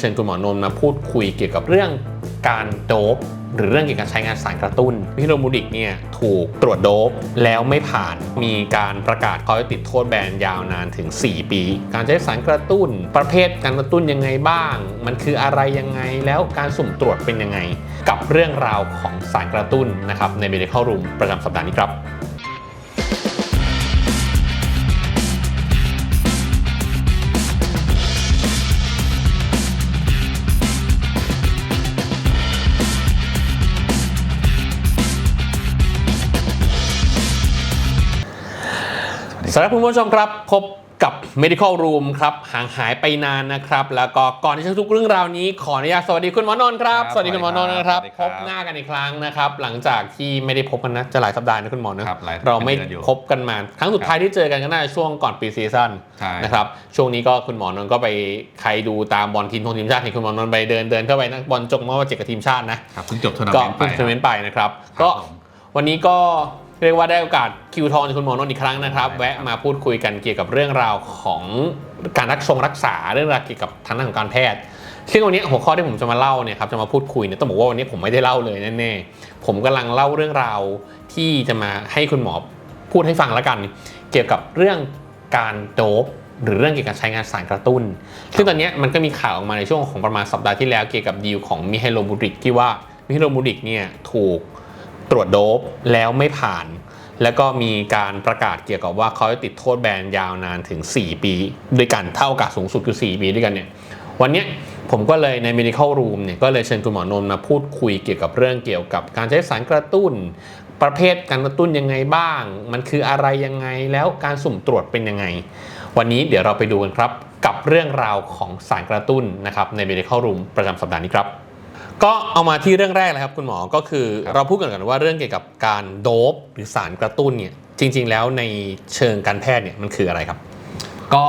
เชิญคุณหมอนนมาพูดคุยเกี่ยวกับเรื่องการโดบหรือเรื่องเกี่ยวกับใช้งานสารกระตุ้นพิโรมูดิกเนี่ยถูกตรวจโดบแล้วไม่ผ่านมีการประกาศเขาจะติดโทษแบนยาวนานถึง 4 ปี การใช้สารกระตุ้น ประเภทการกระตุ้นยังไงบ้าง มันคืออะไรยังไงแล้วการสุ่มตรวจเป็นยังไง กับเรื่องราวของสารกระตุ้นนะครับใน Medical Room ประจำสัปดาห์นี้ครับำหรับคุณผู้ชมครับพบกับ Medical Room ครับห่างหายไปนานนะครับ แล้วก็ก่อนที่จะทุกเรื่องราวนี้ขออนุญาตสวัสดีคุณหมอนนท์ครับ ครับสวัสดีคุณหมอนนท์นะครับสวัสดีพครับ บหน้ากันอีกครั้งนะครับ หลังจากที่ไม่ได้พบกันนะจะหลายสัปดาห์นะคุณหมอนะ ครับหลายเราไม่เดือนอยู่ พบกันมา ครั้งสุดท้ายที่เจอกันก็น่าจะช่วงก่อนปีซีซั่นใช่ นะครับช่วงนี้ก็คุณหมอนนท์ก็ไปใครดูตามบอลทีมทงทีมชาติเห็นคุณหมอนนท์ไปเดินเดินเข้าไปนักบอลจงมาว่าเจ็ดกับทีมชาตินะครับเพิ่งจบทัวร์นาก็เมนต์ไป เพิ่งทัวร์นาเมนต์ไปนะครับครับ ก็ผมวันนี้ก็ เรียกว่าได้โอกาสคิวทองจากคุณหมอนนท์อีกครั้งนะครับได้ครับแวะมาพูดคุยกันเกี่ยวกับเรื่องราวของการรักษงรักษาเรื่องราวเกี่ยวกับทางด้านของการแพทย์ ซึ่งวันนี้หัวข้อที่ผมจะมาเล่าเนี่ยครับจะมาพูดคุยเนี่ยต้องบอกว่าวันนี้ผมไม่ได้เล่าเลยแน่ๆผมกำลังเล่าเรื่องราวที่จะมาให้คุณหมอพูดให้ฟังแล้วกัน เกี่ยวกับเรื่องการโดบหรือเรื่องเกี่ยวกับใช้งานสารกระตุ้น ซึ่งตอนเนี้ยมันก็มีข่าวออกมาในช่วงของประมาณสัปดาห์ที่แล้วเกี่ยวกับดีลของมิไฮโลบูริกที่ว่ามิไฮโลบูริกเนี่ยถูก ตรวจโดบแล้วไม่ผ่าน แล้วก็มีการประกาศเกี่ยวกับว่าเขาจะติดโทษแบนยาวนานถึง 4 ปี ด้วยกันเท่ากับสูงสุดคือ 4 ปีด้วยกันเนี่ยวันนี้ผมก็เลยใน medical room เนี่ยก็เลยเชิญคุณหมอนนมาพูดคุยเกี่ยวกับเรื่องเกี่ยวกับการใช้สารกระตุ้น ประเภทการกระตุ้นยังไงบ้าง มันคืออะไรยังไงแล้วการสุ่มตรวจเป็นยังไง วันนี้เดี๋ยวเราไปดูกันครับ กับเรื่องราวของสารกระตุ้นนะครับใน medical room ประจำสัปดาห์นี้ครับ ก็เอามาที่เรื่องแรกเลยครับคุณหมอก็คือครับ เราพูดกันก่อนว่าเรื่องเกี่ยวกับการโดบหรือสารกระตุ้นเนี่ยจริง ๆ แล้วในเชิงการแพทย์เนี่ยมันคืออะไรครับ ก็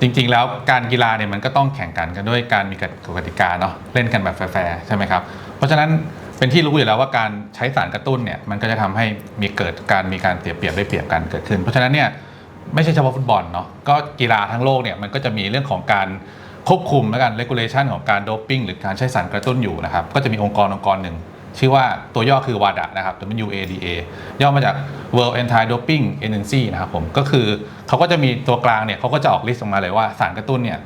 จริงๆ แล้วการกีฬาเนี่ยมันก็ต้องแข่งขันกันด้วยการมีกติกาเนาะเล่นกันแบบแฟร์ๆใช่ไหมครับเพราะฉะนั้นเป็นที่รู้อยู่แล้วว่าการใช้สารกระตุ้นเนี่ยมันก็จะทำให้มีเกิดการมีการเสียเปรียบได้เปรียบกันเกิดขึ้น เพราะฉะนั้นเนี่ยไม่ใช่เฉพาะฟุตบอลเนาะก็กีฬาทั้งโลกเนี่ยมันก็จะมีเรื่องของการ ควบคุมและการ regulation ของการโดปปิ้งหรือการใช้สารกระตุ้นอยู่นะครับ ก็จะมีองค์กรองค์กรหนึ่ง ชื่อว่าตัวย่อคือ WADA นะครับ WADA ย่อมาจาก World Anti-Doping Agency นะครับผม ก็คือเขาก็จะมีตัวกลางเนี่ยเขาก็จะออกลิสต์ออกมาเลยว่าสารกระตุ้นเนี่ย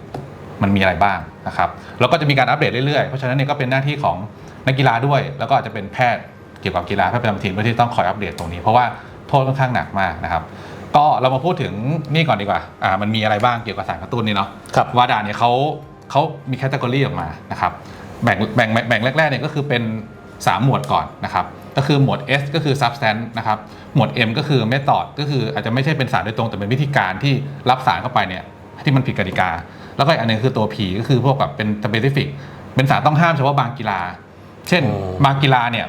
มันมีอะไรบ้างนะครับ แล้วก็จะมีการอัปเดตเรื่อยๆ เพราะฉะนั้นเนี่ยก็เป็นหน้าที่ของนักกีฬาด้วย แล้วก็อาจจะเป็นแพทย์เกี่ยวกับกีฬาแพทย์ประจำทีมที่ต้องคอยอัปเดตตรงนี้ เพราะว่าโทษค่อนข้างหนักมากนะครับ ก็เรามาพูดถึงนี่ก่อนดีกว่าอ่า มันมีอะไรบ้างเกี่ยวกับสารกระตุ้นนี่เนาะครับวาดาเนี่ยเขาเขามีแคตตากรีออกมานะครับแบ่งแบ่งแบ่งแบ่งแรกๆเนี่ยก็คือเป็น 3 หมวดก่อนนะครับก็คือหมวด S ก็คือ substance นะครับหมวด M ก็คือ method ก็คืออาจจะไม่ใช่เป็นสารโดยตรงแต่เป็นวิธีการที่รับสารเข้าไปเนี่ยที่มันผิดกติกา แล้วก็อีกอันหนึงคือตัว P ก็คือพวกแบบเป็น specific เป็นสารต้องห้ามเฉพาะบางกีฬา เช่นอ๋อบางกีฬาเนี่ย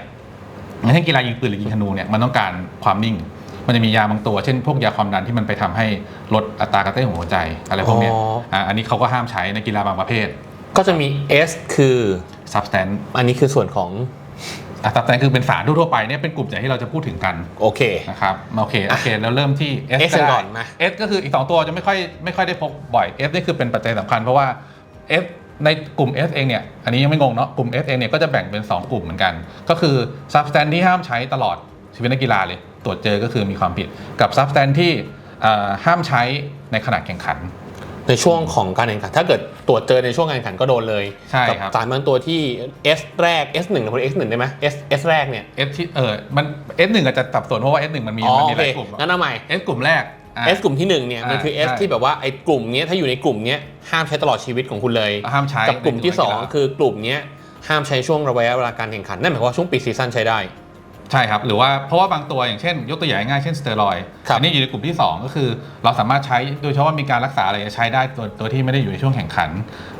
อย่างเช่นกีฬายิงปืนหรือยิงธนูเนี่ยมันต้องการความนิ่ง มันจะมียาบางตัวเช่นพวกยาความดันที่มันไปทำให้ลดอัตรากระเต้นของหัวใจอะไรพวกเนี้ยอ๋ออะอันนี้เขาก็ห้ามใช้ในกีฬาบางประเภท ก็จะมี S คือ substance อันนี้คือส่วนของอะ substance คือเป็นสารทั่วๆไปเนี่ยเป็นกลุ่มใหญ่ที่เราจะพูดถึงกันโอเคนะครับโอเคโอเคแล้วเริ่มที่ S S ก็ได้ก่อนมา S ก็คืออีก 2 ตัวจะไม่ค่อยไม่ค่อยได้พบบ่อย F นี่คือเป็นปัจจัยสำคัญเพราะว่า F ในกลุ่ม S เองเนี่ยอันนี้ยังไม่งงเนาะกลุ่ม S เองเนี่ยก็จะแบ่งเป็น 2 กลุ่มเหมือนกัน ก็คือ substance ที่ห้ามใช้ตลอด ชีวิตนักกีฬาเลย ตรวจเจอก็คือมีความผิดกับ substance ที่เอ่อห้ามใช้ในขณะแข่งขัน ในช่วงของการแข่งขัน ถ้าเกิดตรวจเจอในช่วงการแข่งขันก็โดนเลยใช่กัครับสารบางตัวที่ S แรก S1 หรือ S1 ได้ไหม S S แรกเนี่ย S ที่เออมัน S 1 อาจจะสับสนเพราะว่า S 1 มันมีอ๋อมันโอมีหเคลายกลุ่มงั้นเอาใหม่ S กลุ่มแรกอะ S กลุ่มที่หนึ่งเนี่ยมันคือ S ใช่ที่แบบว่าไอ้กลุ่มเนี้ยถ้าอยู่ในกลุ่มเนี้ยห้ามใช้ตลอดชีวิตของคุณเลยห้ามใช้กับกลุ่มที่ในกีฬา2คือกลุ่มเนี้ยห้ามใช้ช่วงระยะเวลาการแข่งขันนั่นหมายความว่าช่วงปีซีซั่นใช้ได้ ใช่ครับ หรือว่าเพราะว่าบางตัวอย่างเช่น ยกตัวอย่างง่ายๆเช่นสเตียรอยด์ครับ อันนี้อยู่ในกลุ่มที่ 2 ก็คือเราสามารถใช้โดยเฉพาะว่ามีการรักษาอะไรใช้ได้ตัวตัวที่ไม่ได้อยู่ในช่วงแข่งขัน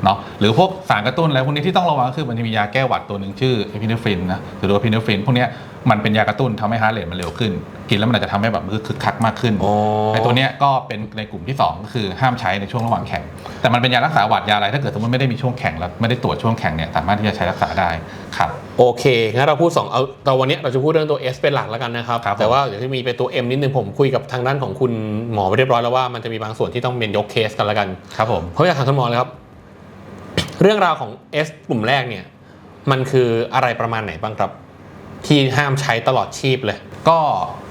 เนาะหรือพวกสารกระตุ้นอะไรพวกนี้ที่ต้องระวังก็คือมันจะมียาแก้หวัดตัวหนึ่งชื่อเอพิเนฟรินนะหรือตัวพิเนฟรินพวกเนี้ยมันเป็นยากระตุ้นทำให้ฮาร์ทเรทมันเร็วขึ้น กินแล้วมันอาจจะทำให้แบบมันคึกคักมากขึ้น อ๋อ ไอ้ตัวเนี้ยก็เป็นในกลุ่มที่ 2 ก็คือห้ามใช้ในช่วงระหว่างแข่ง แต่มันเป็นยารักษาหวัดยาอะไรถ้าเกิดสมมติไม่ได้มีช่วงแข่งแล้วไม่ได้ตรวจช่วงแข่งเนี่ยสามารถที่จะใช้รักษาได้ครับ โอเค งั้นเราพูด2เอาแต่วันนี้เราจะพูดเรื่องตัว S เป็นหลักแล้วกันนะครับครับผมแต่ว่าเดี๋ยวที่มีไปตัว M นิดนึงผมคุยกับทางด้านของคุณหมอไปเรียบร้อยแล้วว่ามันจะมีบางส่วนที่ต้องเป็นยกเคสกันแล้วกันครับผมผมอยากถามคุณหมอเลยครับ เรื่องราวของ S กลุ่มแรกเนี่ย มันคืออะไรประมาณไหนบ้างครับ ที่ห้ามใช้ตลอดชีพเลย ก็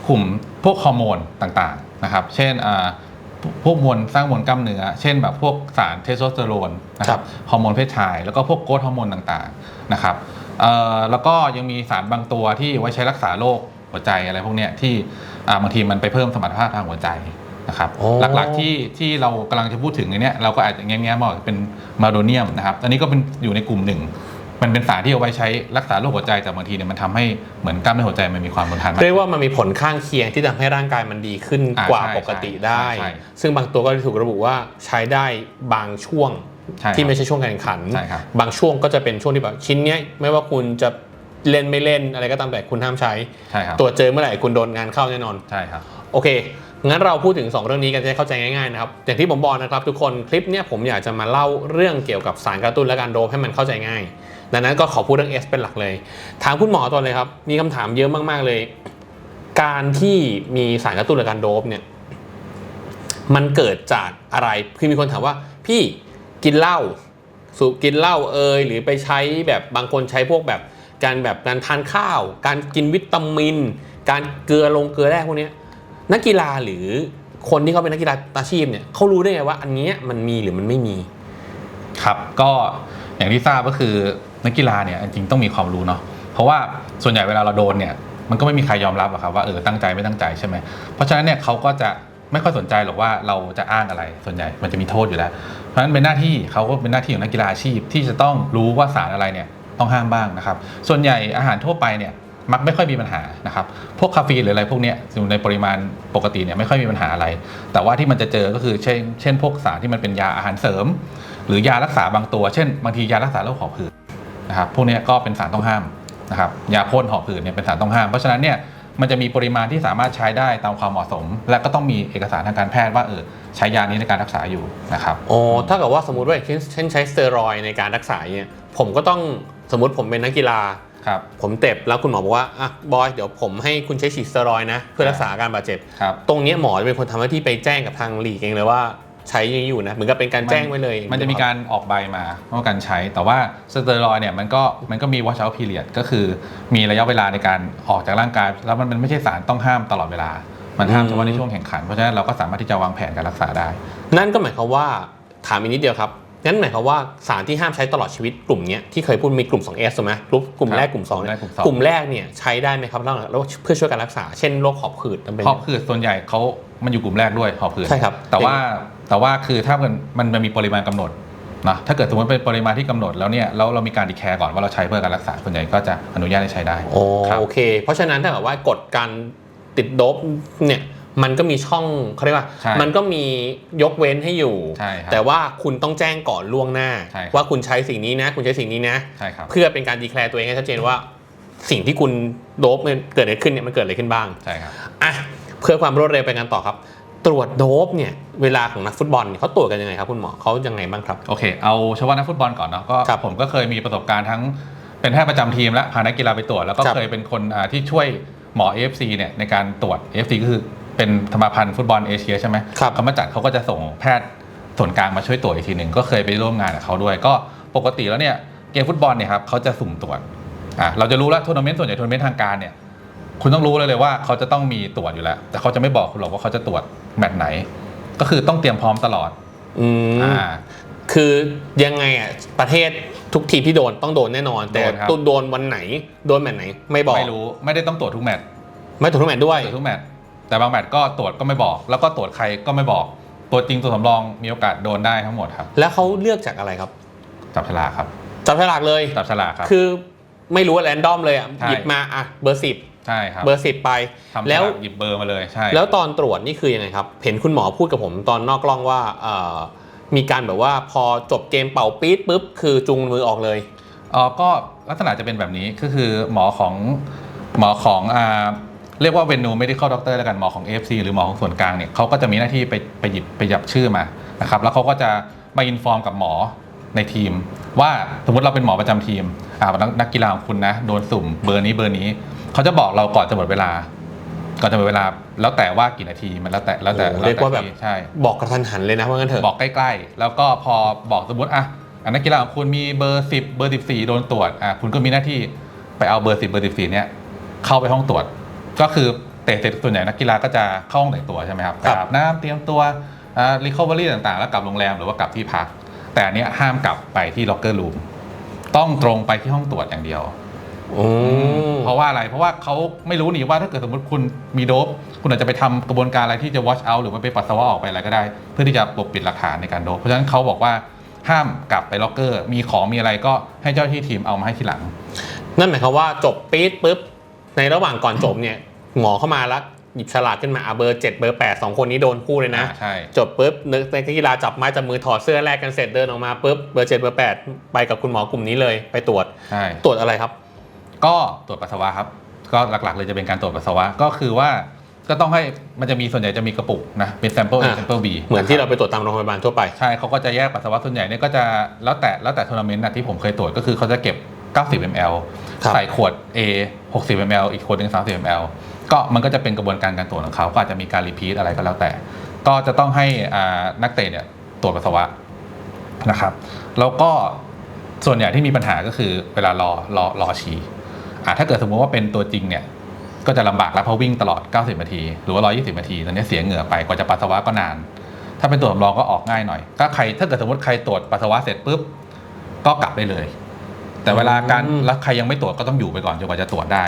กลุ่มพวกฮอร์โมนต่างๆนะครับ เช่นอ่าพวกมวลสร้างมวลกล้ามเนื้อ เช่นแบบพวกสารเทสโทสเตอโรนนะคครัรับบฮอร์โมนเพศชาย แล้วก็พวกโกรทฮอร์โมนต่างๆนะครับเอ่อ แล้วก็ยังมีสารบางตัวที่ไว้ใช้รักษาโรคหัวใจอะไรพวกเนี้ยที่อ่าบางทีมันไปเพิ่มสมรรถภาพทางหัวใจนะครับโอ้หลักๆที่ที่เรากำลังจะพูดถึงในเนี้ยเราก็อาจจะแง้มๆบอกเป็นมาโดเนียมนะครับอันนี้ก็เป็นอยู่ในกลุ่มหนึ่ง มันเป็นสารที่เอาไว้ใช้รักษาโรคหัวใจแต่บางทีเนี่ยมันทำให้เหมือนกล้ามเนื้อหัวใจมันมีความทนทานมากเรียกว่ามันมีผลข้างเคียงที่ทำให้ร่างกายมันดีขึ้นอ่ากว่าใช่ปกติใช่ได้ใช่ซึ่งบางตัวก็ถูกระบุว่าใช้ได้บางช่วงใช่ครับ ที่ไม่ใช่ช่วงการแข่งขันใช่ครับบางช่วงก็จะเป็นช่วงที่แบบชิ้นเนี้ยไม่ว่าคุณจะเล่นไม่เล่นอะไรก็ตามแต่คุณห้ามใช้ใช่ครับตรวจเจอเมื่อไหร่คุณโดนงานเข้าแน่นอนใช่ครับโอเคงั้นเราพูดถึง 2 เรื่องนี้กันจะได้เข้าใจง่ายๆนะครับอย่างที่ผมบอกนะครับทุกคนคลิปเนี้ยผมอยากจะมาเล่าเรื่องเกี่ยวกับสารกระตุ้นและการโดปให้มันเข้าใจง่าย ดังนั้นก็ขอพูดเรื่อง S เป็นหลักเลย ถามคุณหมอตัวเลยครับมีคำถามเยอะมากๆเลย การที่มีสารกระตุ้นและการโดปเนี่ยมันเกิดจากอะไรคือมีคนถามว่าพี่ กินเหล้าสูบกินเหล้าเอยหรือไปใช้แบบบางคนใช้พวกแบบการแบบการทานข้าว การกินวิตามิน การเกลือลงเกลือแร่พวกนี้นักกีฬาหรือคนที่เขาเป็นนักกีฬาอาชีพเนี่ยเขารู้ได้ไงว่าอันนี้มันมีหรือมันไม่มี ครับก็อย่างที่ทราบก็คือนักกีฬาเนี่ยจริงต้องมีความรู้เนาะเพราะว่าส่วนใหญ่เวลาเราโดนเนี่ยมันก็ไม่มีใครยอมรับหรอกครับว่าเออตั้งใจไม่ตั้งใจใช่ไหมเพราะฉะนั้นเนี่ยเขาก็จะ ไม่ค่อยสนใจหรอกว่าเราจะอ้างอะไรส่วนใหญ่มันจะมีโทษอยู่แล้ว เพราะฉะนั้นเป็นหน้าที่เขาก็เป็นหน้าที่ของนักกีฬาอาชีพ ที่จะต้องรู้ว่าสารอะไรเนี่ยต้องห้ามบ้างนะครับ ส่วนใหญ่อาหารทั่วไปเนี่ยมักไม่ค่อยมีปัญหานะครับ พวกคาเฟอีนหรืออะไรพวกนี้อยู่ในปริมาณปกติเนี่ยไม่ค่อยมีปัญหาอะไร แต่ว่าที่มันจะเจอก็คือเช่น เช่น พวกสารที่มันเป็นยาอาหารเสริม หรือยารักษาบางตัว เช่นบางทียารักษาโรคหอบหืดนะครับ พวกนี้ก็เป็นสารต้องห้ามนะครับ ยาพ่นหอบหืดเนี่ยเป็นสารต้องห้าม เพราะฉะนั้นเนี่ย มันจะมีปริมาณที่สามารถใช้ได้ตามความเหมาะสม และก็ต้องมีเอกสารทางการแพทย์ว่าเออใช้ยานี้ในการรักษาอยู่นะครับอ๋อถ้าเกิดว่าสมมติว่าเช่นเช่นใช้สเตียรอยด์ในการรักษาเนี่ยผมก็ต้องสมมติผมเป็นนักกีฬาครับผมเจ็บแล้วคุณหมอบอกว่าอะบอยเดี๋ยวผมให้คุณใช้ฉีดสเตียรอยด์นะ เพื่อรักษาอาการบาดเจ็บครับตรงเนี้ยหมอจะเป็นคนทำหน้าที่ไปแจ้งกับทางลีกเองเลยว่า ใช้อย่างนี้อยู่นะเหมือนกับเป็นการแจ้งไว้เลย มันจะมีการออกใบมาว่าการใช้ แต่ว่าสเตียรอยด์เนี่ยมันก็มันก็มี watch out period ก็คือมีระยะเวลาในการออกจากร่างกาย แล้วมันมันไม่ใช่สารต้องห้ามตลอดเวลา มันห้ามเฉพาะในช่วงแข่งขัน เพราะฉะนั้นเราก็สามารถที่จะวางแผนการรักษาได้ นั่นก็หมายความว่าถามอีกนิดเดียวครับงั้นหมายความว่าสารที่ห้ามใช้ตลอดชีวิตกลุ่มเนี้ยที่เคยพูดมีกลุ่ม 2S ถูกไหมกลุ่มกลุ่มแรกกลุ่ม2กลุ่มแรเนี่ยกกลุ่มสองกลุ่มแรกเนี่ยใช้ได้ไหมครับแล้วแล้วเพื่อช่วยการรักษา เช่นโรคหอบหืดมันเป็นหอบหืดส่วนใหญ่เขามันอยู่กลุ่มแรกด้วยหอบหืดใช่ครับแต่ว่า แต่ว่าคือถ้ามันมันมันมีปริมาณกำหนดนะถ้าเกิดสมมติเป็นปริมาณที่กำหนดแล้วเนี่ยแล้วเรามีการดีแคร์ก่อนว่าเราใช้เพื่อการรักษาส่วนใหญ่ก็จะอนุญาตให้ใช้ได้โอ้ครับโอเค เพราะฉะนั้นถ้าแบบว่ากฎการติดโดบเนี่ยมันก็มีช่องเขาเรียกว่าใช่มันก็มียกเว้นให้อยู่ใช่ครับแต่ว่าคุณต้องแจ้งก่อนล่วงหน้าใช่ครับว่าคุณใช้สิ่งนี้นะ คุณใช้สิ่งนี้นะใช่ครับเพื่อเป็นการดีแคลร์ตัวเองให้ชัดเจนว่า สิ่งที่คุณโดบเนี่ยเกิดอะไรขึ้นเนี่ยมันเกิดอะไรขึ้นบ้างใช่ครับอะเพื่อความรวดเร็วไปกันต่อครับ ตรวจโดบเนี่ยเวลาของนักฟุตบอลเนี่ยเขาตรวจกันยังไงครับคุณหมอเขายังไงบ้างครับ โอเค เอาเฉพาะนักฟุตบอลก่อนเนาะก็ครับผมก็เคยมีประสบการณ์ทั้งเป็นแพทย์ประจำทีมและพานักกีฬาไปตรวจ แล้วก็ครับเคยเป็นคนอ่าที่ช่วยหมอ AFC เนี่ยในการตรวจ AFC ก็คือเป็นสมาพันธ์ฟุตบอลเอเชียใช่ไหมครับเขามาจัดเขาก็จะส่งแพทย์ส่วนกลางมาช่วยตรวจอีกทีหนึ่งก็เคยไปร่วมงานกับเขาด้วย ก็ปกติแล้วเนี่ยเกมฟุตบอลเนี่ยครับเขาจะสุ่มตรวจอะเราจะรู้แล้วทัวร์นาเมนต์ส่วนใหญ่ทัวร์นาเมนต์ทางการเนี่ย คุณต้องรู้เลยเลยว่าเขาจะต้องมีตรวจอยู่แล้ว แต่เขาจะไม่บอกคุณหรอกว่าเขาจะตรวจแมตช์ไหน ก็คือต้องเตรียมพร้อมตลอดอืมอ่า คือยังไงอะประเทศทุกทีมที่โดนต้องโดนแน่นอน แต่โดนครับตัวโดนวันไหน โดนแมตช์ไหน ไม่บอก ไม่รู้ไม่ได้ต้องตรวจทุกแมตช์ไม่ถูกทุกแมตช์ด้วย ตรวจทุกแมตช์แต่บางแมตช์ก็ตรวจก็ไม่บอก แล้วก็ตรวจใครก็ไม่บอก ตัวจริงตัวสำรองมีโอกาสโดนได้ทั้งหมดครับแล้วเขาเลือกจากอะไรครับจับฉลากครับจับฉลากเลย จับฉลากครับ คือไม่รู้ว่าแรนดอมเลยอะใช่ หยิบมาอะเบอร์สิบ ใช่ครับเบอร์สิบไปทำฉแล้วลากหยิบเบอร์มาเลยใช่แล้วตอนตรวจนี่คือยังไงครับเห็นคุณหมอพูดกับผมตอนนอกกล้องว่าเอ่อมีการแบบว่าพอจบเกมเป่าปี๊ดปุ๊บคือจุงมือออกเลยอ๋อก็ลักษณะจะเป็นแบบนี้ก็คือหมอของหมอของอ่าเรียกว่าเวนูไม่ได้เข้าด็อกเตอร์แล้วกันหมอของ AFC หรือหมอของส่วนกลางเนี่ยเขาก็จะมีหน้าที่ไปไปหยิบไปหยับชื่อมานะครับแล้วเขาก็จะมาอินฟอร์มกับหมอในทีม ว่าสมมติเราเป็นหมอประจำทีมอ่านักนักกีฬาของคุณนะโดนสุ่มเบอร์นี้เบอร์นี้ เขาจะบอกเราก่อนจะหมดเวลา ก่อนจะหมดเวลา แล้วแต่ว่ากี่นาทีมันแล้วแต่แล้วแต่โอ้โหล้เรียกว่าแบบที่ใช่ บอกกระทันหันเลยนะว่างั้นเถอะ บอกใกล้ๆ แล้วก็พอบอกสมมติอะอะนักกีฬาของคุณมีเบอร์ 10 เบอร์ 14 โดนตรวจอะคุณก็มีหน้าที่ไปเอาเบอร์ 10 เบอร์ 14 เนี่ยเข้าไปห้องตรวจ ก็คือเตะเสร็จส่วนใหญ่นักกีฬาก็จะเข้าห้องแต่งตัวใช่ไหมครับครับ อาบน้ำเตรียมตัวอ่ารีคอเวอรี่ต่างๆ แล้วกลับโรงแรมหรือว่ากลับที่พัก แต่อันเนี้ยห้ามกลับไปที่ล็อกเกอร์รูมต้องตรงไปที่ห้องตรวจอย่างเดียว อืมเพราะว่าอะไร เพราะว่าเขาไม่รู้นี่ว่าถ้าเกิดสมมติคุณมีโดบคุณอาจจะไปทำกระบวนการอะไรที่จะ wash out หรือว่าไปปัสสาวะออกไปอะไรก็ได้ เพื่อที่จะปกปิดหลักฐานในการโดบเพราะฉะนั้นเขาบอกว่าห้ามกลับไปล็อกเกอร์ มีของมีอะไรก็ให้เจ้าหน้าที่ทีมเอามาให้ทีหลัง นั่นหมายความว่าจบปี๊ดปุ๊บ ในระหว่างก่อนจบเนี่ย หมอเข้ามาแล้วหยิบฉลากขึ้นมาอะเบอร์ 7 เบอร์ 8 2 คนนี้โดนคู่เลยนะ อ่าใช่ จบปุ๊บนึกในกีฬาจับไม้จับมือถอดเสื้อแลกกันเสร็จเดินออกมาปุ๊บเบอร์ 7 เบอร์ 8 ไปกับคุณหมอ กลุ่มนี้เลยไปตรวจใช่ ตรวจอะไรครับ ก็ตรวจปัสสาวะครับ ก็หลักๆ เลยจะเป็นการตรวจปัสสาวะก็คือว่าก็ต้องให้มันจะมีส่วนใหญ่จะมีกระปุกนะเป็น sample A อ่า sample B เหมือนที่เราไปตรวจตามโรงพยาบาลทั่วไป ใช่เขาก็จะแยกปัสสาวะส่วนใหญ่เนี่ยก็จะแล้วแต่แล้วแต่ทัวร์นาเมนต์นะที่ผมเคยตรวจก็คือเขาจะเก็บ 90 ml ครับ ใส่ขวด A 60 ml อีกขวดหนึง30 ml ก็มันก็จะเป็นกระบวนการการตรวจของเขาก็อาจจะมีการรีพีทอะไรก็แล้วแต่ ก็จะต้องให้อ่านักเตะเนี่ยตรวจปัสสาวะนะครับ แล้วก็ส่วนใหญ่ที่มีปัญหาก็คือเวลารอรอรอฉี่ อ่าถ้าเกิดสมมติว่าเป็นตัวจริงเนี่ยก็จะลำบากแล้วเพราะวิ่งตลอด 90 นาที หรือว่า 120 นาทีตอนนี้เสียเหงื่อไปกว่าจะปัสสาวะก็นาน ถ้าเป็นตัวจสำรองก็ออกง่ายหน่อยถ้าใครถ้าเกิดสมมติใครตรวจปัสสาวะเสร็จปุ๊บก็กลับได้เลย แต่เวลาการอืมแล้วใครยังไม่ตรวจก็ต้องอยู่ไปก่อนจนกว่าจะตรวจได้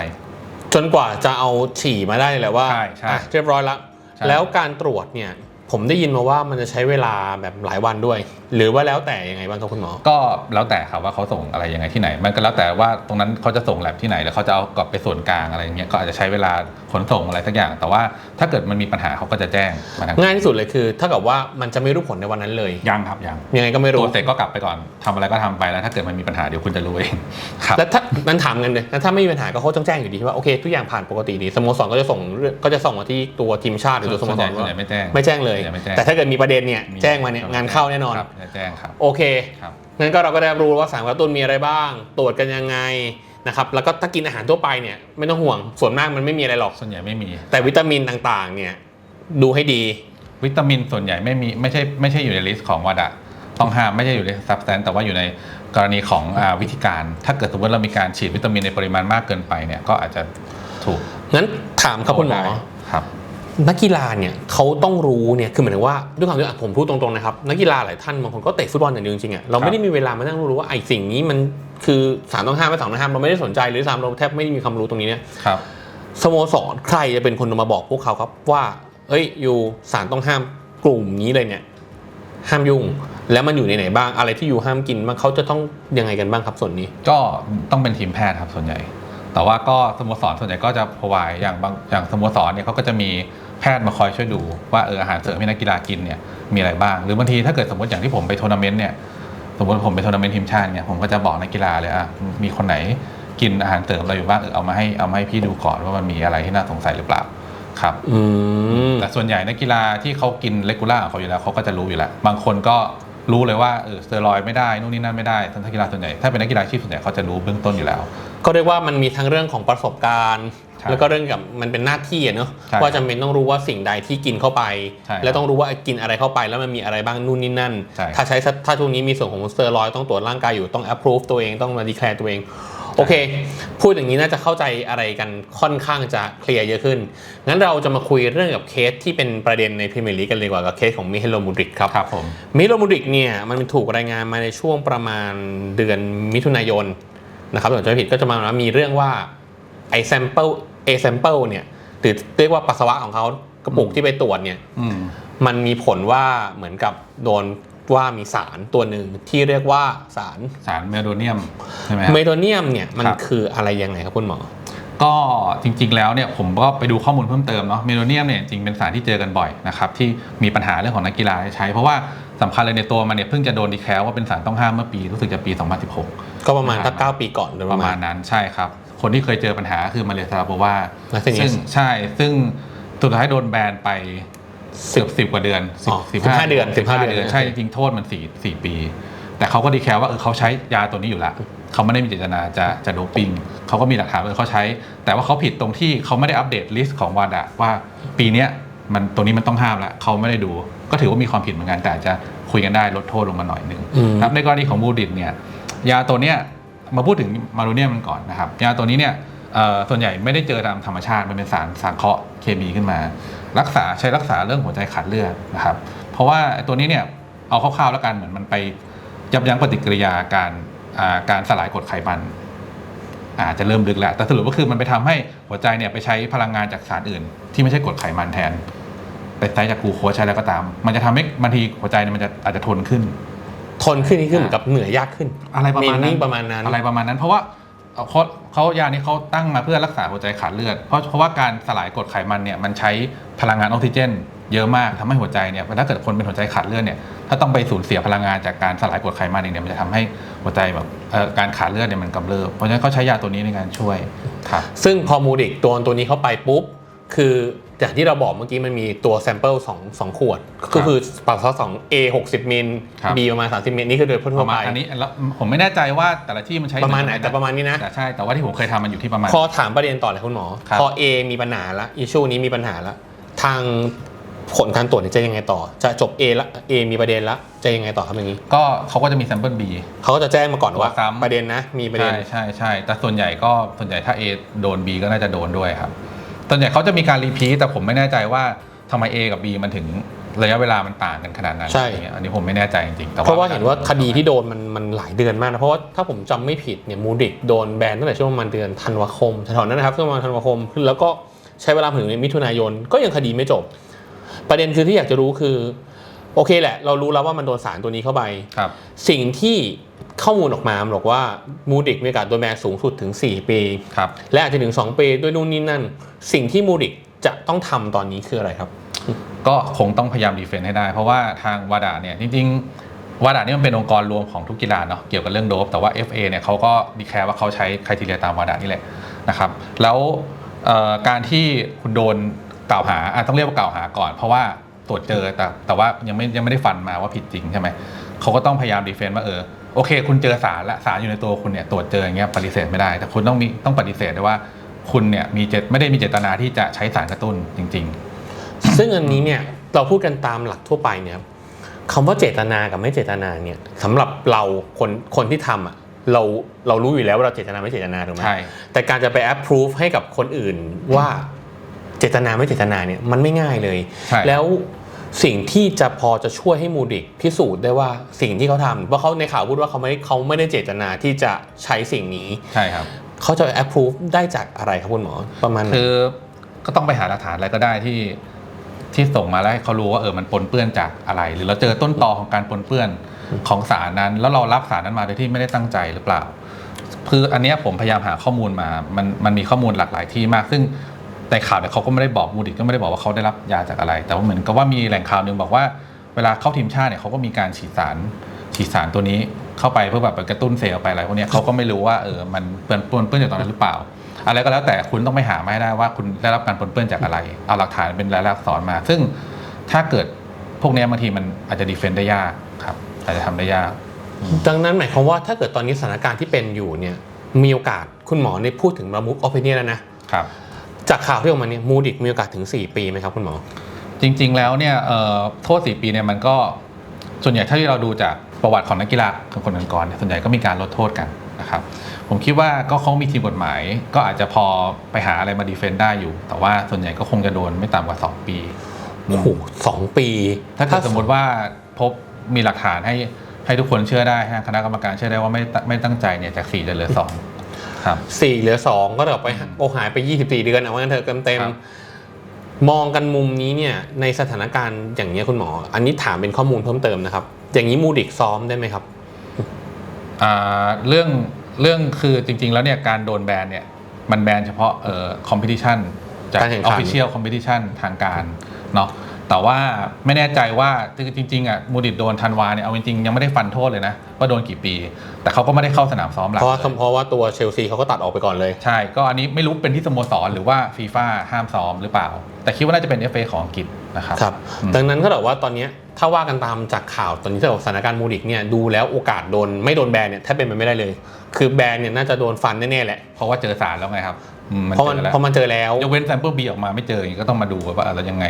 จนกว่าจะเอาฉี่มาได้เลยแหละว่าใช่ใช่อะเรียบร้อยแล้วใช่แล้วการตรวจเนี่ย ผมได้ยินมาว่ามันจะใช้เวลาแบบหลายวันด้วย หรือว่าแล้วแต่ยังไงบ้างครับคุณหมอ ก็แล้วแต่ครับว่าเขาส่งอะไรยังไงที่ไหน มันก็แล้วแต่ว่าตรงนั้นเขาจะส่งแลบที่ไหนแล้วเขาจะเอากลับไปส่วนกลางอะไรอย่างเงี้ยก็อาจจะใช้เวลาขนส่งอะไรสักอย่าง แต่ว่าถ้าเกิดมันมีปัญหาเขาก็จะแจ้งมาทางง่ายที่สุดเลยคือถ้ากับว่ามันจะไม่รู้ผลในวันนั้นเลย ยังครับยังยังไงก็ไม่ตรรู้วจเสร็จก็กลับไปก่อนทำอะไรก็ทำไปแล้ว ถ้าเกิดมันมีปัญหาเดี๋ยวคุณจะรู้เองครับแล้วถ้านั้นถามกันเลยแล้วถ้าไม่มีปัญหาก็เขาต้องแจ้งอยู่ดีว่าโอเคทุกอย่างผ่านปกติดีสโมสรก็จะส่งเรื่องก็จะส่งมาที่ตัวทีมชาติหรือตัวสโมสรส่วนใหญ่ไม่แจ้งไม่แจ้งเลยส่วนใหญ่ไม่แจ้งแต่ถ้าเกิดมีประเด็นเนี่ยแจ้งมาเนี่ยงานเข้าแน่นอนครับจะแจ้งครับโอเคครับงั้นก็เราก็ได้รู้ว่าสารกระตุ้นมีอะไรบ้าง ตรวจกันยังไงนะครับแล้วก็ถ้ากินอาหารทั่วไปเนี่ยไม่ต้องห่วงส่วนมากมันไม่มีอะไรหรอกส่วนใหญ่ไม่มี แต่วิตามินต่างๆเนี่ยดูให้ดี วิตามินส่วนใหญ่ไม่มีไม่ใช่ไม่ใช่อยู่ในลิสต์ของวาดะต้องห้ามไม่ใช่อยู่ในซับสแตนแต่ว่าอยู่ในกรณีของอาวิธีการ ถ้าเกิดสมมติเรามีการฉีดวิตามินในปริมาณมากเกินไปเนี่ยก็อาจจะถูกงั้นถามครับคุณหมอได้ครับ นักกีฬาเนี่ยเขาต้องรู้เนี่ยคือหมายถึงว่าด้วยความที่อะผมพูดตรงๆนะครับนักกีฬาหลายท่านบางคนก็เตะฟุตบอลอย่างเดียวจริงๆอะเราไม่ได้มีเวลามานั่งรู้ว่าไอ้สิ่งนี้มันคือสารต้องห้ามไม่สารต้องห้ามเราไม่ได้สนใจหรือสามเราแทบไม่ได้มีความรู้ตรงนี้เนี่ยครับสโมสรใครจะเป็นคนมาบอกพวกเขาครับว่า เอ้ยอยู่สารต้องห้ามกลุ่มนี้เลยเนี่ย ห้ามยุ่งแล้วมันอยู่ในไหนบ้างอะไรที่อยู่ห้ามกินบ้างเขาจะต้องยังไงกันบ้างครับส่วนนี้ ก็ต้องเป็นทีมแพทย์ครับส่วนใหญ่ แต่ว่าก็สโมสรส่วนใหญ่ก็จะพวายอย่างบางอย่างสโมสรเนี่ยเขาก็จะมี แพทย์มาคอยช่วยดูว่าเอออาหารเสริมที่นักกีฬากินเนี่ยมีอะไรบ้าง หรือบางทีถ้าเกิดสมมติอย่างที่ผมไปทัวร์นาเมนต์เนี่ยสมมติผมไปทัวร์นาเมนต์ทีมชาติเนี่ยผมก็จะบอกนักกีฬาเลยอะมีคนไหนกินอาหารเสริมอะไรอยู่บ้างเออเอามาให้เอามาให้พี่ดูก่อนว่ามันมีอะไรที่น่าสงสัยหรือเปล่าครับอืแต่ส่วนใหญ่นักกีฬาที่เขากินเลกูล่าของเขาอยู่แล้วเขาก็จะรู้อยู่แล้ว บางคนก็รู้เลยว่าเออสเตียรอยไม่ได้นู่นนี่นั่นไม่ได้ทั้งนักกีฬาส่วนใหญ่ถ้าเป็นนักกีฬาชีพส่วนใหญ่เขาจะรู้เบื้องต้นอยู่แล้ว ก็เรียกว่ามันมีทั้งเรื่องของประสบการณ์ แล้วก็เรื่องกับมันเป็นหน้าที่อะเนอะใช่ว่าจำเป็นต้องรู้ว่าสิ่งใดที่กินเข้าไปใช่ครับแล้วต้องรู้ว่ากินอะไรเข้าไปแล้วมันมีอะไรบ้างนู่นนี่นั่นใช่ถ้าใช้ถ้าช่วงนี้มีส่วนของสเตอรอยด์ต้องตรวจร่างกายอยู่ต้อง approve ตัวเองต้องมา declare ตัวเองโอเค พูดอย่างนี้น่าจะเข้าใจอะไรกันค่อนข้างจะเคลียร์เยอะขึ้น งั้นเราจะมาคุยเรื่องกับเคสที่เป็นประเด็นในพรีเมียร์ลีกกันเลยดีกว่ากับเคสของมิเฮโลมูดริกครับครับผมมิโลมูดริกเนี่ยมันถูกรายงานมาในช่วงประมาณเดือนมิถุนายนนะครับถ้าจำไม่ผิดก็จะมาว่ามีเรื่องว่าไอแซมเปิล เอแซมเปิลเนี่ยหรือเรียกว่าปัสสาวะของเขากระปุกที่ไปตรวจเนี่ยอืมมันมีผลว่าเหมือนกับโดนว่ามีสารตัวหนึ่งที่เรียกว่าสารสารเมโดเนียมใช่ไหมครับเมโดเนียมเนี่ยมันครับคืออะไรยังไงครับคุณหมอ ก็จริงๆแล้วเนี่ยผมก็ไปดูข้อมูลเพิ่มเติมเนาะเมโดเนียมเนี่ยจริงเป็นสารที่เจอกันบ่อยนะครับที่มีปัญหาเรื่องของนักกีฬาใช้ เพราะว่าสำคัญเลยในตัวมันเนี่ยเพิ่งจะโดนดีแคลว่าเป็นสารต้องห้ามเมื่อปีรู้สึกจะปี 2016 ก็ประมาณสักเก้าปีก่อนโดยปประระมามาณณนั้นใช่ครับ คนที่เคยเจอปัญหาคือมาเรียซาราโบวา Martinez ซึ่งใช่ซึ่งสุดท้ายโดนแบนไปเกือบสิบกว่าเดือนสิอ๋บอสิบ15เดือน15เดืเดืออนนใช่จริงๆโทษมันสี่สี่ปี แต่เขาก็ดีแคลว่าเออเขาใช้ยาตัวนี้อยู่แล้วเขาไม่ได้มีเจตนาจะจะโดปปิ้งเขาก็มีหลักฐานว่าเขาใช้ แต่ว่าเขาผิดตรงที่เขาไม่ได้อัปเดตลิสต์ของวาดะว่าปีเนี้ยมันตัวนี้มันต้องห้ามแล้วเขาไม่ได้ดู ก็ถือว่ามีความผิดเหมือนกันแต่อาจจะคุยกันได้ลดโทษลงมาหน่อยหนึงอืมครับในกรณีของมูดิดเนี่ยยาตัวเนี้ย มาพูดถึงมารูเนียมันก่อนนะครับยาตัวนี้เนี่ยส่วนใหญ่ไม่ได้เจอตามธรรมชาติมันเป็นสารสังเคราะห์เคมีขึ้นมา รักษาใช้รักษาเรื่องหัวใจขาดเลือดนะครับ เพราะว่าตัวนี้เนี่ยเอาคร่าวๆแล้วกันเหมือนมันไปยับยั้งปฏิกิริยาการการสลายกรดไขมันอาจจะเริ่มลึกแล้ว แต่สรุปก็คือมันไปทำให้หัวใจเนี่ยไปใช้พลังงานจากสารอื่น ที่ไม่ใช่กรดไขมันแทนไปใช้จากกูโคใช้อะไรก็ตาม มันจะทำให้บางทีหัวใจเนี่ยมันจะอาจจะทนขึ้น ทนขึ้นนี่คือเหมือนกับเหนื่อยยากขึ้นอะไรประมาณนั้น Meaning ประมาณนั้นอะไรประมาณนั้น เพราะว่าเขาเขายานี้เขาตั้งมาเพื่อรักษาหัวใจขาดเลือด เพราะเพราะว่าการสลายกรดไขมันเนี่ยมันใช้พลังงานออกซิเจน เยอะมากทำให้หัวใจเนี่ยถ้าเกิดคนเป็นหัวใจขาดเลือดเนี่ยถ้าต้องไปสูญเสียพลังงานจากการสลายกรดไขมันเองเนี่ยมันจะทำให้หัวใจแบบเอ่อการขาดเลือดเนี่ยมันกำเริบเพราะฉะนั้นเขาใช้ยาตัวนี้ในการช่วยครับซึ่งพอมูดิกตัวตัวนี้เข้าไปปุ๊บคือ อย่างที่เราบอกเมื่อกี้มันมีตัวแซมเปิลสองสองขวด ก็คือปัสสาวะสอง A 60มิล ครับ B ประมาณ 30มิลนี่คือโดยปทั่วระไปมาณอันนี้แล้วผมไม่แน่ใจว่าแต่ละที่มันใช้ประมาณไหนแต่ประมาณนี้นะ แต่ใช่แต่ว่าที่ผมเคยทำมันอยู่ที่ประมาณ พอถามประเด็นต่อเลยคุณหมอ ครับ พอ A มีปัญหาละอิชูนี้มีปัญหาละทางผลการตรวจเนี่ยจะยังไงต่อ จะจบ A ละ A มีประเด็นละจะยังไงต่อครับอย่างนี้ก็เขาก็จะมีแซมเปิล B เขาก็จะแจ้งมาก่อนว่า ซ้ำ ประเด็นนะมีประเด็น ใช่ใช่ใช่แต่ส่วนใหญ่ก็ส่วนใหญ่ถ้า A โดน B ก็น่าจะโดนด้วยครับ ส่วนใหญ่เขาจะมีการรีพีทแต่ผมไม่แน่ใจว่าทำไม A กับ B มันถึงระยะเวลามันต่างกันขนาดนั้นใช่อย่างเงี้ยอันนี้ผมไม่แน่ใจจริงๆแต่เพราะว่าเห็นว่าคดีที่โดนมันมันหลายเดือนมากนะเพราะว่าถ้าผมจำไม่ผิดเนี่ยมูดิกโดนแบนตั้งแต่ช่วงประมาณเดือนธันวาคมแถวๆนั้นนะครับช่วงประมาณธันวาคมแล้วก็ใช้เวลาถึงมิถุนายนก็ยังคดีไม่จบ ประเด็นคือที่อยากจะรู้คือ โอเคแหละ เรารู้แล้วว่ามันโดนสารตัวนี้เข้าไป ครับ สิ่งที่ ข้อมูลออกมามันบอกว่ามูดิกมีโอกาสโดนแบนสูงสุดถึง 4 ปี ครับและอาจจะถึง 2 ปีด้วยนู่นนี่นั่น สิ่งที่มูดิกจะต้องทำตอนนี้คืออะไรครับ ก็คงต้องพยายามดีเฟนต์ให้ได้ เพราะว่าทางวาดาเนี่ยจริงๆวาดานี่มันเป็นองค์กรรวมของทุกกีฬาเนาะเกี่ยวกับเรื่องโดปแต่ว่า FA เนี่ยเขาก็ดีแคร์ว่าเขาใช้คุณทีเรียตามวาดานี่แหละนะครับแล้วเอ่อการที่คุณโดนกล่าวหาอะต้องเรียกว่ากล่าวหาก่อน เพราะว่าตรวจเจอแต่แต่ว่ายังไม่ยังไม่ได้ฟันมาว่าผิดจริงใช่ไหม เขาก็ต้องพยายามดีเฟนต์ว่าเออโอเค คุณเจอสารละสารอยู่ในตัวคุณเนี่ยตรวจเจออย่างเงี้ยปฏิเสธไม่ได้ แต่คุณต้องมีต้องปฏิเสธด้วยว่าคุณเนี่ยมีเจตไม่ได้มีเจตนาที่จะใช้สารกระตุ้นจริง ๆ ซึ่งอันนี้เนี่ยเราพูดกันตามหลักทั่วไปเนี่ยคำว่าเจตนากับไม่เจตนาเนี่ยสำหรับเราคนคนที่ทำอะเราเรารู้อยู่แล้วว่าเราเจตนาไม่เจตนาถูกไหมใช่แต่การจะไป approve ให้กับคนอื่นว่าเจตนาไม่เจตนาเนี่ยมันไม่ง่ายเลยใช่แล้ว สิ่งที่จะพอจะช่วยให้มูดิกพิสูจน์ได้ว่าสิ่งที่เขาทำเพราะเขาในข่าวพูดว่าเขาไม่เขาไม่ได้เจตนาที่จะใช้สิ่งนี้ใช่ครับเขาจะ approve ได้จากอะไรครับคุณหมอประมาณไหนคือก็ต้องไปหาหลักฐานอะไรก็ได้ที่ที่ส่งมาแล้วให้เขารู้ว่าเออมันปนเปื้อนจากอะไร หรือเราเจอต้นตอของการปนเปื้อนของสารนั้น แล้วเรารับสารนั้นมาโดยที่ไม่ได้ตั้งใจหรือเปล่า คืออันเนี้ยผมพยายามหาข้อมูลมา มันมันมีข้อมูลหลากหลายที่มาก ซึ่ง ในข่าวเนี่ยเขาก็ไม่ได้บอกมูดิตก็ไม่ได้บอกว่าเขาได้รับยาจากอะไร แต่ว่าเหมือนกับว่ามีแหล่งข่าวหนึ่งบอกว่าเวลาเข้าทีมชาติเนี่ยเขาก็มีการฉีดสารฉีดสารตัวนี้เข้าไปเพื่อแบบไปกระตุ้นเซลล์ไปอะไรพวกเนี้ยเขาก็ไม่รู้ว่าเออมันเปื้อนปนเปื้อนจากตอนนั้นหรือเปล่า อะไรก็แล้วแต่คุณต้องไปหามาให้ได้ว่าคุณได้รับการปนเปื้อนจากอะไร เอาหลักฐานเป็นรายลักษณ์อักษรมา ซึ่งถ้าเกิดพวกเนี้ยบางทีมันอาจจะดีเฟนต์ได้ยากครับอาจจะทำได้ยาก ดังนั้นหมายความว่าถ้าเกิดตอนนี้สถานการณ์ที่เป็นอยู่เนี่ยมีโอกาสคุณหมอได้พูดถึงมามุกออ p ิเนียแล้วนะครับ จากข่าวที่ออกมาเนี่ยมูดิกมีโอกาสถึง 4 ปีไหมครับคุณหมอ จริง ๆ แล้วเนี่ยเอ่อโทษสี่ปีเนี่ยมันก็ส่วนใหญ่ถ้าที่เราดูจากประวัติของนักกีฬาคนก่อนๆเนี่ยส่วนใหญ่ก็มีการลดโทษกันนะครับผมคิดว่าก็คงมีทีมกฎหมาย ก็อาจจะพอไปหาอะไรมาดีเฟนต์ได้อยู่ แต่ว่าส่วนใหญ่ก็คงจะโดนไม่ต่ำกว่า 2 ปีโอ้โหสองปี ถ้าเกิดสมมติว่าพบมีหลักฐานให้ให้ทุกคนเชื่อได้ให้คณะกรรมการเชื่อได้ว่าไม่ไม่ตั้งใจเนี่ยจากสี่จะเหลือสองครับ สี่เหลือสองก็เดี๋ยวไปโอหายไป 24 เดือนเอาว่างั้นเถอะเต็มเต็มๆครับมองกันมุมนี้เนี่ยในสถานการณ์อย่างนี้ยคุณหมอ อันนี้ถามเป็นข้อมูลเพิ่มเติมนะครับ อย่างนี้มูดิกซ้อมได้ไหมครับอ่าเรื่องเรื่องคือจริง ๆ แล้วเนี่ยการโดนแบนเนี่ยมันแบนเฉพาะเอ่อคอมเพติชันจากการแข่งขัอนอฟฟิเชียลคอมเพติชันทางการเนาะ แต่ว่าไม่แน่ใจว่าคือจริงๆอะมูดิดโดนทันวาเนี่ยเอาจริงๆยังไม่ได้ฟันโทษเลยนะว่าโดนกี่ปี แต่เขาก็ไม่ได้เข้าสนามซ้อมหลักเพราะว่าเลยเพราะว่าตัวเชลซีเขาก็ตัดออกไปก่อนเลย ใช่ ก็อันนี้ไม่รู้เป็นที่สโมสรหรือว่าฟีฟ่าห้ามซ้อมหรือเปล่า แต่คิดว่าน่าจะเป็น FA ของอังกฤษนะครับครับอืมดังนั้นก็แบบว่าตอนเนี้ยถ้าว่ากันตามจากข่าวตอนนี้สถานการณ์มูดิกเนี่ยดูแล้วโอกาสโดนไม่โดนแบนเนี่ยแทบเป็นไปไม่ได้เลย คือแบนเนี่ยน่าจะโดนฟันแน่ๆแหละเพราะว่าเจอสารแล้วไงครับอืมมันเพราะมันเจอแล้วเพราะมันเจอแล้วยกเว้นแซมเปิลบีออกมาไม่เจออย่างนี้ก็ต้องมาดูว่าอะไรยังไง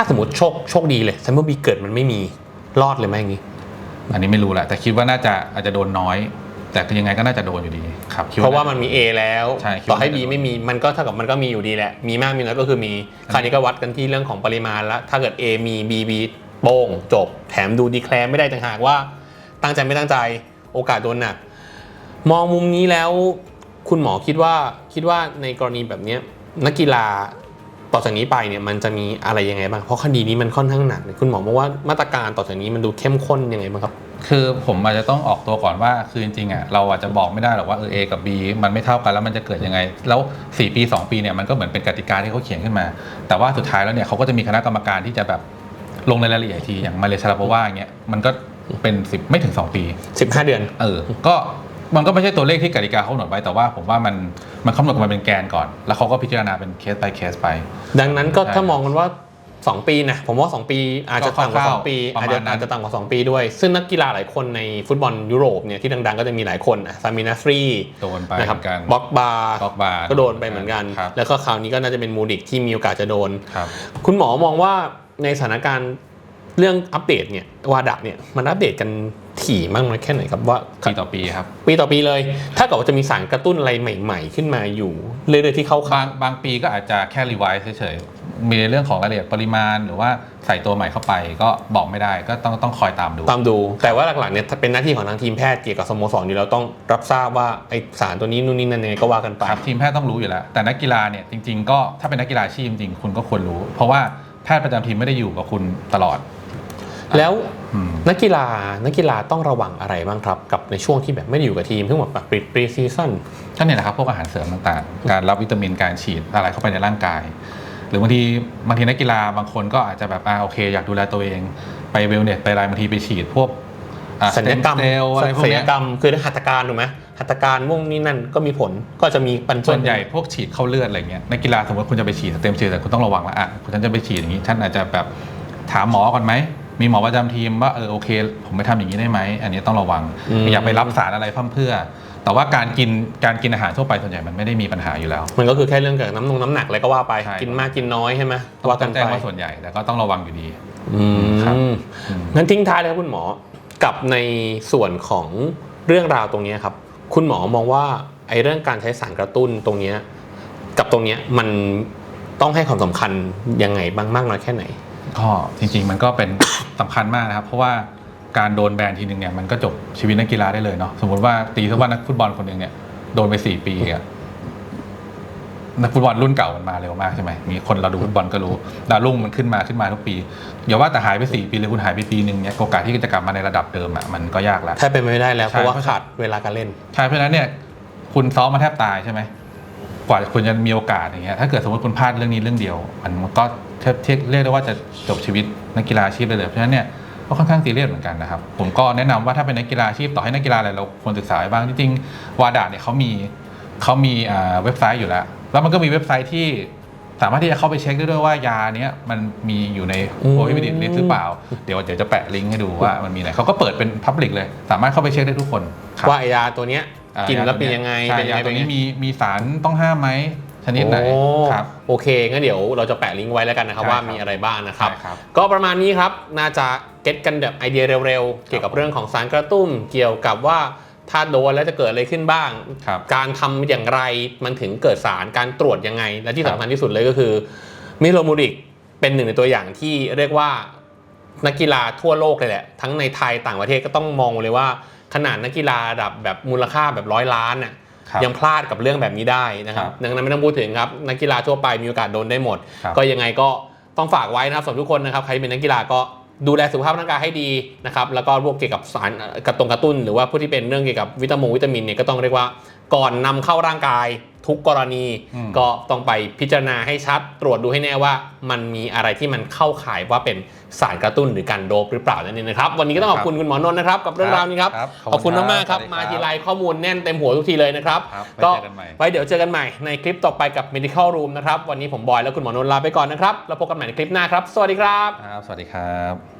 ถ้าถ้าสมมติโชคโชคดีเลยซัมเมอร์บีเกิดมันไม่มีรอดเลยไหมอย่างนี้ อันนี้ไม่รู้แหละแต่คิดว่าน่าจะอาจจะโดนน้อย แต่ยังไงก็น่าจะโดนอยู่ดีครับคิดเพราะว่ามันมี A แล้วใช่คิดต่อว่าให้ B น่าจะไม่มีมันก็เท่ากับมันก็มีอยู่ดีแหละ มีมากมีน้อยก็คือมีคราวนี้ก็วัดกันที่เรื่องของปริมาณละถ้าเกิด A มี B B โป้งจบ แถมดูดีแคลร์ไม่ได้ต่างหากว่า ตั้งใจไม่ตั้งใจโอกาสโดนหนัก มองมุมนี้แล้ว คุณหมอคิดว่าคิดว่าในกรณีแบบเนี้ยนักกีฬา ต่อจากนี้ไปเนี่ยมันจะมีอะไรยังไงบ้างเพราะคดีนี้มันค่อนข้างหนักคุณหมอบอกว่ามาตรการต่อจากนี้มันดูเข้มข้นยังไงบ้างครับ คือผมอาจจะต้องออกตัวก่อนว่าคือจริงๆอะเราอาจจะบอกไม่ได้หรอกว่าเออ A กับ B มันไม่เท่ากันแล้วมันจะเกิดยังไง แล้ว 4 ปี 2 ปีเนี่ยมันก็เหมือนเป็นกติกาที่เขาเขียนขึ้นมา แต่ว่าสุดท้ายแล้วเนี่ยเขาก็จะมีคณะกรรมการที่จะแบบลงในรายละเอียดอีกทีอย่างมาเลเซียลาโปว่าอย่างเงี้ยมันก็เป็น10ไม่ถึง 2 ปี 15 เดือน เออ ก็ มันก็ไม่ใช่ตัวเลขที่กติกาเขากำหนดไว้แต่ว่าผมว่ามันมันกำหนดมาเป็นแกนก่อน แล้วเขาก็พิจารณาเป็นเคส by เคสไป ดังนั้นก็ใช่ถ้ามองกันว่า 2 ปีนะผมว่า 2 ปีอาจจะต่ำกว่าคร่าวๆ2ปีประอาจมาณจะนั้นอาจจะต่ำกว่า 2 ปีด้วย ซึ่งนักกีฬาหลายคนในฟุตบอลยุโรปเนี่ยที่ดังๆ ก็จะมีหลายคนอะซามินาฟรีโดนไปนะครับเหมือนกันบ็อกบาบ็อกบาก็โดนไปเหมือนกันครับแล้วก็คราวนี้ก็น่าจะเป็นมูดิกที่มีโอกาสจะโดนครับคุณหมอมองว่าในสถานการณ์เรื่องอัปเดตเนี่ยวาดะเนี่ยมันอัปเดตกัน ถี่มากน้อยแค่ไหนครับว่าปีต่อปีครับ ปีต่อปีเลย ถ้าเกิดว่าจะมีสารกระตุ้นอะไรใหม่ ๆ ขึ้นมาอยู่เรื่อยๆที่เข้าข่าบายงบางปีก็อาจจะแค่รีไวซ์เฉยๆมีในเรื่องของรายละเอียดปริมาณ หรือว่าใส่ตัวใหม่เข้าไปก็บอกไม่ได้ก็ต้องต้องคอยตามดู ตามดู แต่ว่าหลักๆเนี่ยเป็นหน้าที่ของทางทีมแพทย์เกี่ยวกับสโมสรอยู่แล้วต้องรับทราบว่าไอสารตัวนี้นู่นนี่นั่นยังไงก็ว่ากันไปครับทีมแพทย์ต้องรู้อยู่แล้ว แต่นักกีฬาเนี่ยจริง ๆ ก็ถ้าเป็นนักกีฬาอาชีพจริงๆคุณก็ควรรู้ เพราะว่าแพทย์ประจำทีมไม่ได้อยู่กับคุณตลอด แล้วอืมนักกีฬานักกีฬาต้องระวังอะไรบ้างครับ กับในช่วงที่แบบไม่ได้อยู่กับทีมเพิ่งแบบปรีปรีซีซั่นก็เนี่ยแหละครับพวกอาหารเสริมต่างๆ การรับวิตามินการฉีดอะไรเข้าไปในร่างกาย หรือบางทีบางทีนักกีฬาบางคนก็อาจจะแบบอ่าโอเค อยากดูแลตัวเองไปเวลเนสไปอะไรบางทีไปฉีดพวกอ่าสัญญกรรมเซลล์อะไรพวกศัลยเนี้ยกรรมคือหัตถการถูกไหมหัตถการม่วงนี่นั่นก็มีผลก็จะมีปันส่วนใหญ่พวกฉีดเข้าเลือดอะไรเงี้ยนักกีฬาสมมติคุณจะไปฉีดสเต็มเซลล์แต่คุณต้องระวังละอะคุณฉันจะไปฉีดอย่างนี้ฉันอาจจะแบบถามหมอก่อนไหม มีหมอประจำทีมว่าเออโอเค ผมไม่ทำอย่างนี้ได้ไหมอันนี้ต้องระวังอย่าไปรับสารอะไรพั่มเพรื่อ แต่ว่าการกินการกินอาหารทั่วไปส่วนใหญ่มันไม่ได้มีปัญหาอยู่แล้ว มันก็คือแค่เรื่องเกี่ยวกับน้ำนงน้ำหนักอะไรก็ว่าไปใช่กินมากกินน้อยใช่ไหมว่าว่ากักันนแจ้งไปว่าส่วนใหญ่แต่ก็ต้องระวังอยู่ดีอืมครับอืมงั้นทิ้งท้ายเลยครับคุณหมอกับในส่วนของเรื่องราวตรงเนี้ยครับ คุณหมอมองว่าไอ้เรื่องการใช้สารกระตุ้นตรงเนี้ยกับตรงเนี้ยมันต้องให้ความสำคัญยังไงบ้างมากน้อยแค่ไหน ก็จริงๆ มันก็เป็น สำคัญมากนะครับ เพราะว่าการโดนแบนทีนึงเนี่ยมันก็จบชีวิตนักกีฬาได้เลยเนาะสมมติว่าตีซะว่านักฟุตบอลคนหนึ่งเนี่ยโดนไปสี่ปีอะนักฟุตบอลรุ่นเก่ามันมาเร็วมากใช่ไหมมีคนเราดูฟุตบอลก็รู้ดาวรุ่งมันขึ้นมาขึ้นมาทุกปีอย่าว่าแต่หายไปสี่ปีเลยคุณหายไปปีหนึ่งเนี่ยโอกาสที่จะกลับมาในระดับเดิมอะมันก็ยากแล้วถ้าเป็นไปไม่ได้แล้ว ใช่ เพราะว่าขาดเวลาการเล่น ใช่เพราะฉะนั้นเนี่ยคุณซ้อมมาแทบตายใช่ไหม กว่าคุณจะมีโอกาสอย่างเงี้ยถ้าเกิดสมมติคุณพลาดเรื่องนี้เรื่องเดียว มันก็เทียบเทียบเรียกได้ว่าจะจบชีวิตนักกีฬาอาชีพได้เลยเพราะฉะนั้นเนี่ยก็ค่อนข้างซีเรียสเหมือนกันนะครับผมก็แนะนำว่าถ้าเป็นนักกีฬาอาชีพต่อให้นักกีฬาอะไรเราควรศึกษาไว้บ้างจริงๆวาดาเนี่ยเขามีเขามีเว็บไซต์อยู่แล้ว แล้วมันก็มีเว็บไซต์ที่สามารถที่จะเข้าไปเช็คได้ด้วยว่ายาเนี้ยมันมีอยู่ในโ o ฮิบิดิตลิสหรือเปล่า เดี๋ยวเดี๋ยวจะแปะลิงก์ให้ดูว่ามันมีไหนเขาก็เปิดเป็นพับลิกเลย สามารถเข้าไปเช็คได้ทุกคนว่ายาตัวเนี้ย กินแล้วยาเป็นตัวยังไงใช่เป็นยังยาไงตัวนี้เป็มีมีสารต้องห้ามไหมชนิดไหนโอ้ครับ โอเคงั้นเดี๋ยวเราจะแปะลิงก์ไว้แล้วกันนะครับใช่ว่าครับมีอะไรบ้างนะครับ ใช่ครับก็ประมาณนี้ครับน่าจะเก็ตกันแบบไอเดียเร็วๆ เกี่ยวกับเรื่องของสารกระตุ้นเกี่ยวกับว่าถ้าโดนแล้วจะเกิดอะไรขึ้นบ้าง ครับ การทำอย่างไรมันถึงเกิดสารการตรวจยังไง และที่ครับ สำคัญที่สุดเลยก็คือมิโลมูริกเป็นหนึ่งในตัวอย่างที่เรียกว่านักกีฬาทั่วโลกเลยแหละ ทั้งในไทยต่างประเทศก็ต้องมองเลยว่า ขนาดนักกีฬาระดับแบบมูลค่าแบบร้อยล้านน่ะครับยังพลาดกับเรื่องแบบนี้ได้นะครับครับดังนั้นไม่ต้องพูดถึงครับนักกีฬาทั่วไปมีโอกาสโดนได้หมดครับก็ยังไงก็ต้องฝากไว้นะครับสำหรับทุกคนนะครับใครที่เป็นนักกีฬาก็ดูแลสุขภาพร่างกายให้ดีนะครับแล้วก็พวกเกี่ยวกับสารกระตรงกระตุ้น หรือว่าผู้ที่เป็นเรื่องเกี่ยวกับวิตามินวิตามินเนี่ยก็ต้องเรียกว่าก่อนนำเข้าร่างกายทุกกรณีอืมก็ต้องไปพิจารณาให้ชัด ตรวจดูให้แน่ว่ามันมีอะไรที่มันเข้าข่ายว่าเป็น สารกระตุ้นหรือการโดปหรือเปล่านั่นเองนะครับวันนี้ก็ต้องขอบคุณคุณหมอนนท์นะครับกับเรื่องราวนี้ครับครับขอบคุณมากๆครับสวัสดีมาทีไรข้อมูลแน่นเต็มหัวทุกทีเลยนะครับครับก็ไว้เจอกันใหม่ ไว้เดี๋ยวเจอกันใหม่ในคลิปต่อไปกับ Medical Room นะครับวันนี้ผมบอยและคุณหมอนนท์ลาไปก่อนนะครับแล้วพบกันใหม่ในคลิปหน้าครับสวัสดีครับ ครับ สวัสดีครับ